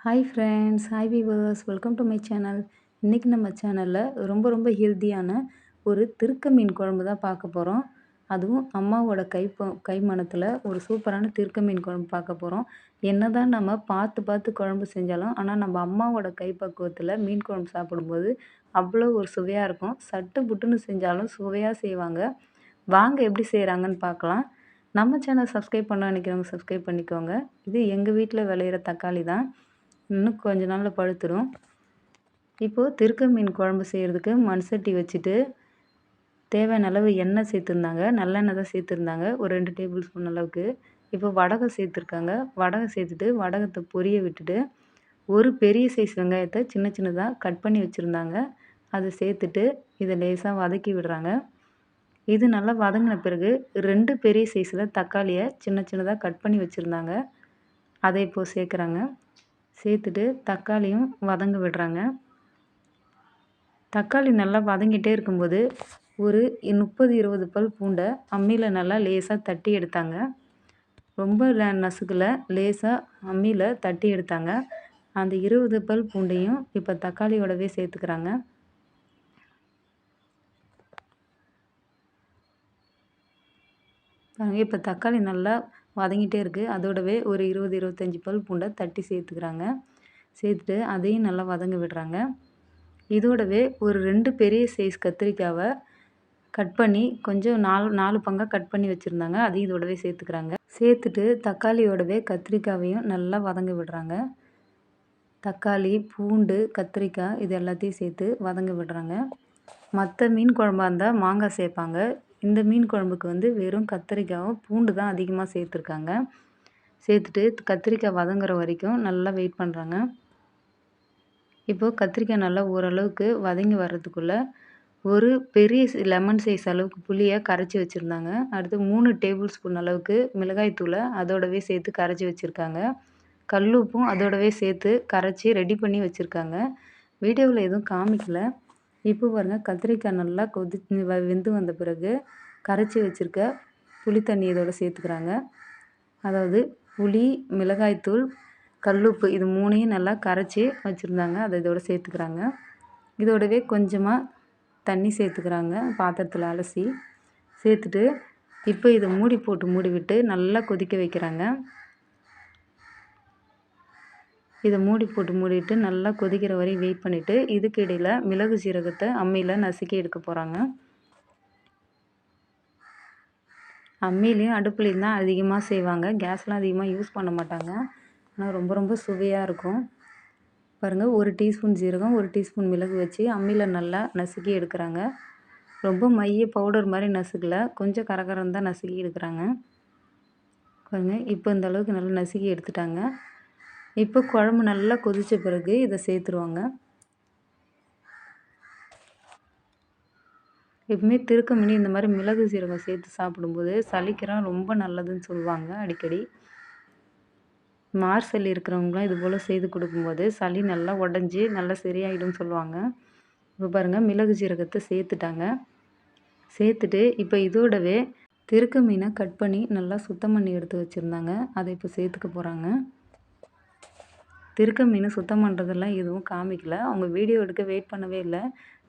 Hi friends hi viewers welcome to my channel இன்றைக்கி நம்ம சேனலில் ரொம்ப ரொம்ப ஹெல்த்தியான ஒரு திருக்க மீன் குழம்பு தான் பார்க்க போகிறோம் அதுவும் அம்மாவோட கை கைமணத்தில் ஒரு சூப்பரான திருக்க மீன் குழம்பு பார்க்க போகிறோம் என்ன தான் நம்ம பார்த்து பார்த்து குழம்பு செஞ்சாலும் ஆனால் நம்ம அம்மாவோட கைப்பக்குவத்தில் மீன் குழம்பு சாப்பிடும்போது அவ்வளோ ஒரு சுவையாக இருக்கும். சட்டு புட்டுன்னு செஞ்சாலும் சுவையாக செய்வாங்க. வாங்க எப்படி செய்கிறாங்கன்னு பார்க்கலாம். நம்ம சேனல் சப்ஸ்கிரைப் பண்ண நினைக்கிறவங்க சப்ஸ்கிரைப் பண்ணிக்கோங்க. இது எங்கள் வீட்டில் விளையிற தக்காளி தான். இன்னும் கொஞ்ச நாளில் பழுத்துடும் இப்போது திருக்க மீன் குழம்பு செய்கிறதுக்கு மண் சட்டி வச்சுட்டு தேவையான அளவு எண்ணெய் சேர்த்துருந்தாங்க. நல்லெண்ணெய் தான் சேர்த்துருந்தாங்க. ஒரு ரெண்டு டேபிள் ஸ்பூன் அளவுக்கு. இப்போ வடகம் சேர்த்துருக்காங்க. வடகம் சேர்த்துட்டு வடகத்தை பொரிய விட்டுட்டு ஒரு பெரிய சைஸ் வெங்காயத்தை சின்ன சின்னதாக கட் பண்ணி வச்சுருந்தாங்க. அதை சேர்த்துட்டு இதை லேசாக வதக்கி விடுறாங்க. இது நல்லா வதங்கின பிறகு ரெண்டு பெரிய சைஸில் தக்காளியை சின்ன சின்னதாக கட் பண்ணி வச்சுருந்தாங்க. அதை இப்போது சேர்க்குறாங்க. சேர்த்துட்டு தக்காளியும் வதங்க விடுறாங்க. தக்காளி நல்லா வதங்கிட்டே இருக்கும்போது ஒரு முப்பது இருபது பல் பூண்டை அம்மியில் நல்லா லேசாக தட்டி எடுத்தாங்க. ரொம்ப நசுக்கில் லேசாக அம்மியில் தட்டி எடுத்தாங்க. அந்த இருபது பல் பூண்டையும் இப்போ தக்காளியோடவே சேர்த்துக்கிறாங்க. பாருங்கள் இப்போ தக்காளி நல்லா வதங்கிட்டே இருக்குது அதோடவே ஒரு இருபது இருபத்தஞ்சி பல் பூண்டை தட்டி சேர்த்துக்கிறாங்க. சேர்த்துட்டு அதையும் நல்லா வதங்க விடுறாங்க. இதோடவே ஒரு ரெண்டு பெரிய சைஸ் கத்திரிக்காவை கட் பண்ணி கொஞ்சம் நாலு நாலு பங்காக கட் பண்ணி வச்சுருந்தாங்க. அதையும் இதோடவே சேர்த்துக்கிறாங்க. சேர்த்துட்டு தக்காளியோடவே கத்திரிக்காவையும் நல்லா வதங்க விடுறாங்க. தக்காளி பூண்டு கத்திரிக்காய் இது எல்லாத்தையும் சேர்த்து வதங்க விடுறாங்க. மற்ற மீன் குழம்பாக இருந்தால் மாங்காய் சேர்ப்பாங்க. இந்த மீன் குழம்புக்கு வந்து வெறும் கத்திரிக்காயும் பூண்டு தான் அதிகமாக சேர்த்துருக்காங்க. சேர்த்துட்டு கத்திரிக்காய் வதங்குற வரைக்கும் நல்லா வெயிட் பண்ணுறாங்க இப்போது கத்திரிக்காய் நல்லா ஓரளவுக்கு வதங்கி வர்றதுக்குள்ளே ஒரு பெரிய லெமன் சைஸ் அளவுக்கு புளியை கரைச்சி வச்சுருந்தாங்க. அடுத்து மூணு டேபிள் ஸ்பூன் அளவுக்கு மிளகாய்த்தூளை அதோடவே சேர்த்து கரைச்சி வச்சுருக்காங்க. கல் உப்பும் அதோடவே சேர்த்து கரைச்சி ரெடி பண்ணி வச்சுருக்காங்க. வீடியோவில் எதுவும் காமிக்கல. இப்போ பாருங்கள் கத்திரிக்காய் நல்லா கொதி வெந்து வந்த பிறகு கரைச்சி வச்சுருக்க புளி தண்ணி இதோட சேர்த்துக்கிறாங்க. அதாவது புளி மிளகாய்த்தூள் கல்லுப்பு இது மூணையும் நல்லா கரைச்சி வச்சுருந்தாங்க. அதை இதோட சேர்த்துக்கிறாங்க. இதோடவே கொஞ்சமாக தண்ணி சேர்த்துக்கிறாங்க. பாத்திரத்தில் அலசி சேர்த்துட்டு இப்போ இதை மூடி போட்டு மூடி விட்டு நல்லா கொதிக்க வைக்கிறாங்க. இதை மூடி போட்டு மூடிட்டு நல்லா கொதிக்கிற வரையும் வெயிட் பண்ணிவிட்டு இதுக்கு இடையில் மிளகு சீரகத்தை அம்மியில் நசுக்கி எடுக்க போகிறாங்க அம்மிலையும் அடுப்புலையும் தான் அதிகமாக செய்வாங்க. கேஸ்லாம் அதிகமாக யூஸ் பண்ண மாட்டாங்க. ஆனால் ரொம்ப ரொம்ப சுவையாக இருக்கும். பாருங்கள் ஒரு டீஸ்பூன் சீரகம் ஒரு டீஸ்பூன் மிளகு வச்சு அம்மியில் நல்லா நசுக்கி எடுக்கிறாங்க. ரொம்ப மைய பவுடர் மாதிரி நசுக்கலை. கொஞ்சம் கரகரம் தான் நசுக்கி எடுக்கிறாங்க. பாருங்கள் இப்போ இந்த அளவுக்கு நல்லா நசுக்கி எடுத்துட்டாங்க. இப்போ குழம்பு நல்லா கொதித்த பிறகு இதை சேர்த்துருவாங்க. எப்பவுமே திருக்கமணி இந்த மாதிரி மிளகு சீரகம் சேர்த்து சாப்பிடும்போது சளிக்கெல்லாம் ரொம்ப நல்லதுன்னு சொல்லுவாங்க அடிக்கடி. மார் சளி இருக்கிறவங்களாம் இது போல் செய்து கொடுக்கும்போது சளி நல்லா உடஞ்சி நல்லா சரியாயிடும்னு சொல்லுவாங்க. இப்போ பாருங்கள் மிளகு சீரகத்தை சேர்த்துட்டாங்க. சேர்த்துட்டு இப்போ இதோடவே திருக்க மீனை கட் பண்ணி நல்லா சுத்தம் பண்ணி எடுத்து வச்சுருந்தாங்க. அதை இப்போ சேர்த்துக்க போகிறாங்க திருக்க மீன் சுத்தம் பண்ணுறதெல்லாம் எதுவும் காமிக்கல. அவங்க வீடியோ எடுக்க வெயிட் பண்ணவே இல்லை.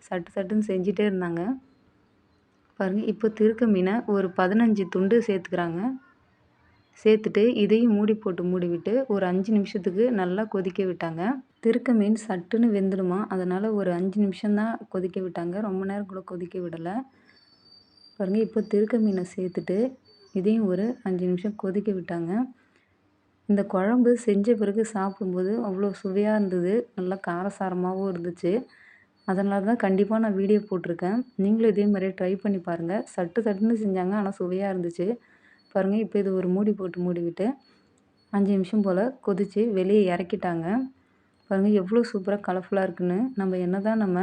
சட்டு சட்டுன்னு செஞ்சிட்டே இருந்தாங்க. பாருங்கள் இப்போ திருக்க மீனை ஒரு பதினஞ்சு துண்டு சேர்த்துக்கிறாங்க. சேர்த்துட்டு இதையும் மூடி போட்டு மூடி விட்டு ஒரு அஞ்சு நிமிஷத்துக்கு நல்லா கொதிக்க விட்டாங்க. திருக்க மீன் சட்டுன்னு வெந்துடுமா? அதனால் ஒரு அஞ்சு நிமிஷம்தான் கொதிக்க விட்டாங்க. ரொம்ப நேரம் கூட கொதிக்க விடலை. பாருங்கள் இப்போ திருக்க மீனை சேர்த்துட்டு இதையும் ஒரு அஞ்சு நிமிஷம் கொதிக்க விட்டாங்க. இந்த குழம்பு செஞ்ச பிறகு சாப்பிடும்போது அவ்வளோ சுவையாக இருந்தது. நல்லா காரசாரமாகவும் இருந்துச்சு. அதனால தான் கண்டிப்பாக நான் வீடியோ போட்டிருக்கேன். நீங்களும் இதே மாதிரியே ட்ரை பண்ணி பாருங்கள் சட்டு சட்டுன்னு செஞ்சாங்க ஆனால் சுவையாக இருந்துச்சு. பாருங்கள் இப்போ இது ஒரு மூடி போட்டு மூடிவிட்டு அஞ்சு நிமிஷம் போல் கொதித்து வெளியே இறக்கிட்டாங்க. பாருங்கள் எவ்வளோ சூப்பராக கலர்ஃபுல்லாக இருக்குன்னு. நம்ம என்ன தான் நம்ம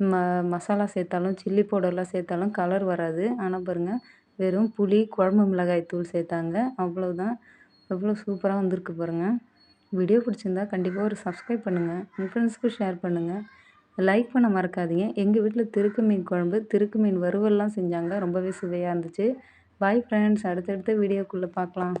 ம மசாலா சேர்த்தாலும் சில்லி பவுடர்லாம் சேர்த்தாலும் கலர் வராது. ஆனால் பாருங்கள் வெறும் புளி குழம்பு மிளகாய் தூள் சேர்த்தாங்க. அவ்வளோதான் எவ்வளோ சூப்பராக வந்திருக்கு பாருங்கள் வீடியோ பிடிச்சிருந்தா கண்டிப்பாக ஒரு சப்ஸ்கிரைப் பண்ணுங்கள் உங்கள் ஃப்ரெண்ட்ஸ்க்கு ஷேர் பண்ணுங்கள் லைக் பண்ண மறக்காதீங்க. எங்கள் வீட்டில் திருக்கு மீன் குழம்பு திருக்கு மீன் வறுவல்லாம் செஞ்சாங்க. ரொம்பவே சுவையாக இருந்துச்சு. பாய் ஃப்ரெண்ட்ஸ் அடுத்தடுத்த வீடியோக்குள்ளே பார்க்கலாம்